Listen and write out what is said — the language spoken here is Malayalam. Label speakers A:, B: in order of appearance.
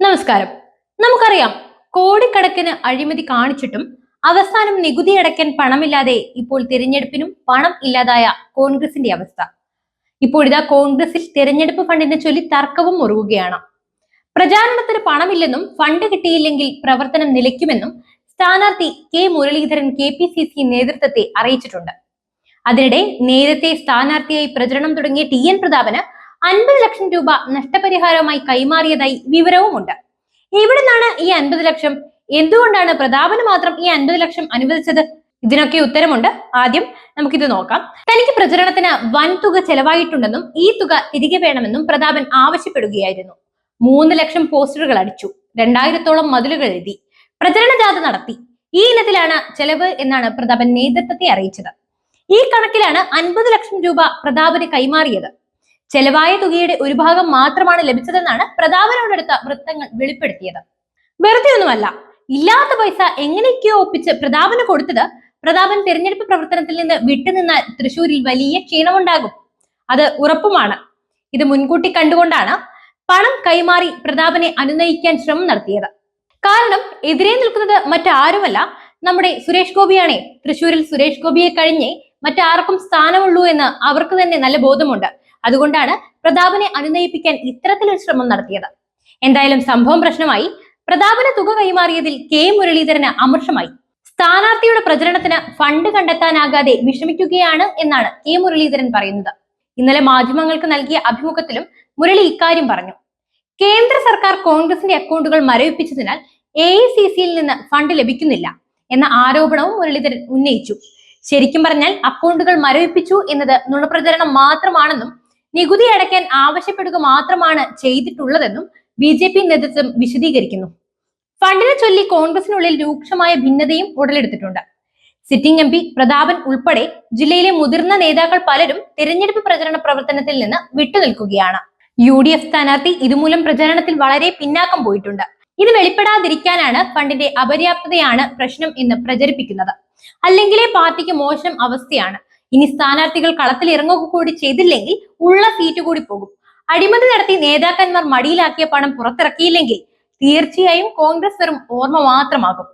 A: നമസ്കാരം. നമുക്കറിയാം കോടിക്കണക്കിന് അഴിമതി കാണിച്ചിട്ടും അവസാനം നികുതി അടയ്ക്കാൻ പണമില്ലാതെ ഇപ്പോൾ തിരഞ്ഞെടുപ്പിനും പണം ഇല്ലാതായ കോൺഗ്രസിന്റെ അവസ്ഥ. ഇപ്പോഴിതാ കോൺഗ്രസിൽ തിരഞ്ഞെടുപ്പ് ഫണ്ടിനെ ചൊല്ലി തർക്കവും മുറുകുകയാണ്. പ്രചാരണത്തിന് പണമില്ലെന്നും ഫണ്ട് കിട്ടിയില്ലെങ്കിൽ പ്രവർത്തനം നിലയ്ക്കുമെന്നും സ്ഥാനാർത്ഥി K Muraleedharan K P C C നേതൃത്വത്തെ അറിയിച്ചിട്ടുണ്ട്. അതിനിടെ നേരത്തെ സ്ഥാനാർത്ഥിയായി പ്രചരണം തുടങ്ങിയ ടി എൻ പ്രതാപന് അൻപത് ലക്ഷം രൂപ നഷ്ടപരിഹാരമായി കൈമാറിയതായി വിവരവുമുണ്ട്. ഇവിടെ നിന്നാണ് ഈ അൻപത് ലക്ഷം? എന്തുകൊണ്ടാണ് പ്രതാപന് മാത്രം ഈ അൻപത് ലക്ഷം അനുവദിച്ചത്? ഇതിനൊക്കെ ഉത്തരമുണ്ട്. ആദ്യം നമുക്കിത് നോക്കാം. തനിക്ക് പ്രചരണത്തിന് വൻ തുക ചെലവായിട്ടുണ്ടെന്നും ഈ തുക തിരികെ വേണമെന്നും പ്രതാപൻ ആവശ്യപ്പെടുകയായിരുന്നു. മൂന്ന് ലക്ഷം പോസ്റ്ററുകൾ അടിച്ചു. രണ്ടായിരത്തോളം മതിലുകൾ എഴുതി. പ്രചരണ ജാഥ നടത്തി. ഈ ഇനത്തിലാണ് ചെലവ് എന്നാണ് പ്രതാപൻ നേതൃത്വത്തെ അറിയിച്ചത്. ഈ കണക്കിലാണ് അൻപത് ലക്ഷം രൂപ പ്രതാപന് കൈമാറിയത്. ചെലവായ തുകയുടെ ഒരു ഭാഗം മാത്രമാണ് ലഭിച്ചതെന്നാണ് പ്രതാപനോടെടുത്ത വൃത്തങ്ങൾ വെളിപ്പെടുത്തിയത്. വെറുതെ ഒന്നുമല്ല ഇല്ലാത്ത പൈസ എങ്ങനെയൊക്കെയോ ഒപ്പിച്ച് പ്രതാപന് കൊടുത്തത് പ്രതാപൻ തിരഞ്ഞെടുപ്പ് പ്രവർത്തനത്തിൽ നിന്ന് വിട്ടുനിന്ന തൃശൂരിൽ വലിയ ക്ഷീണമുണ്ടാകും. അത് ഉറപ്പുമാണ്. ഇത് മുൻകൂട്ടി കണ്ടുകൊണ്ടാണ് പണം കൈമാറി പ്രതാപനെ അനുനയിക്കാൻ ശ്രമം നടത്തിയത്. കാരണം എതിരെ നിൽക്കുന്നത് മറ്റാരുമല്ല നമ്മുടെ സുരേഷ് ഗോപിയാണേ. തൃശൂരിൽ സുരേഷ് ഗോപിയെ കഴിഞ്ഞേ മറ്റാർക്കും സ്ഥാനമുള്ളൂ എന്ന് അവർക്ക് തന്നെ നല്ല ബോധമുണ്ട്. അതുകൊണ്ടാണ് പ്രതാപനെ അനുനയിപ്പിക്കാൻ ഇത്തരത്തിലൊരു ശ്രമം നടത്തിയത്. എന്തായാലും സംഭവം പ്രശ്നമായി. പ്രതാപന് തുക കൈമാറിയതിൽ കെ മുരളീധരന് അമർഷമായി. സ്ഥാനാർത്ഥിയുടെ പ്രചരണത്തിന് ഫണ്ട് കണ്ടെത്താനാകാതെ വിഷമിക്കുകയാണ് എന്നാണ് കെ മുരളീധരൻ പറയുന്നത്. ഇന്നലെ മാധ്യമങ്ങൾക്ക് നൽകിയ അഭിമുഖത്തിലും മുരളി ഇക്കാര്യം പറഞ്ഞു. കേന്ദ്ര സർക്കാർ കോൺഗ്രസിന്റെ അക്കൗണ്ടുകൾ മരവിപ്പിച്ചതിനാൽ എ ഐ സി സിയിൽ നിന്ന് ഫണ്ട് ലഭിക്കുന്നില്ല എന്ന ആരോപണവും മുരളീധരൻ ഉന്നയിച്ചു. ശരിക്കും പറഞ്ഞാൽ അക്കൗണ്ടുകൾ മരവിപ്പിച്ചു എന്നത് നുണപ്രചരണം മാത്രമാണെന്നും നികുതി അടയ്ക്കാൻ ആവശ്യപ്പെടുക മാത്രമാണ് ചെയ്തിട്ടുള്ളതെന്നും ബി ജെ പി നേതൃത്വം വിശദീകരിക്കുന്നു. ഫണ്ടിനെ ചൊല്ലി കോൺഗ്രസിനുള്ളിൽ രൂക്ഷമായ ഭിന്നതയും ഉടലെടുത്തിട്ടുണ്ട്. സിറ്റിംഗ് എം പി പ്രതാപൻ ഉൾപ്പെടെ ജില്ലയിലെ മുതിർന്ന നേതാക്കൾ പലരും തെരഞ്ഞെടുപ്പ് പ്രചരണ പ്രവർത്തനത്തിൽ നിന്ന് വിട്ടുനിൽക്കുകയാണ്. യു ഡി എഫ് സ്ഥാനാർത്ഥി ഇതുമൂലം പ്രചരണത്തിൽ വളരെ പിന്നാക്കം പോയിട്ടുണ്ട്. ഇത് വെളിപ്പെടാതിരിക്കാനാണ് ഫണ്ടിന്റെ അപര്യാപ്തതയാണ് പ്രശ്നം എന്ന് പ്രചരിപ്പിക്കുന്നത്. അല്ലെങ്കിലേ പാർട്ടിക്ക് മോശം അവസ്ഥയാണ്. ഇനി സ്ഥാനാർത്ഥികൾ കളത്തിൽ ഇറങ്ങുക കൂടി ചെയ്തില്ലെങ്കിൽ ഉള്ള സീറ്റ് കൂടി പോകും. അഴിമതി നടത്തി നേതാക്കന്മാർ മടിയിലാക്കിയ പണം പുറത്തിറക്കിയില്ലെങ്കിൽ തീർച്ചയായും കോൺഗ്രസ് വെറും ഓർമ്മ മാത്രമാകും.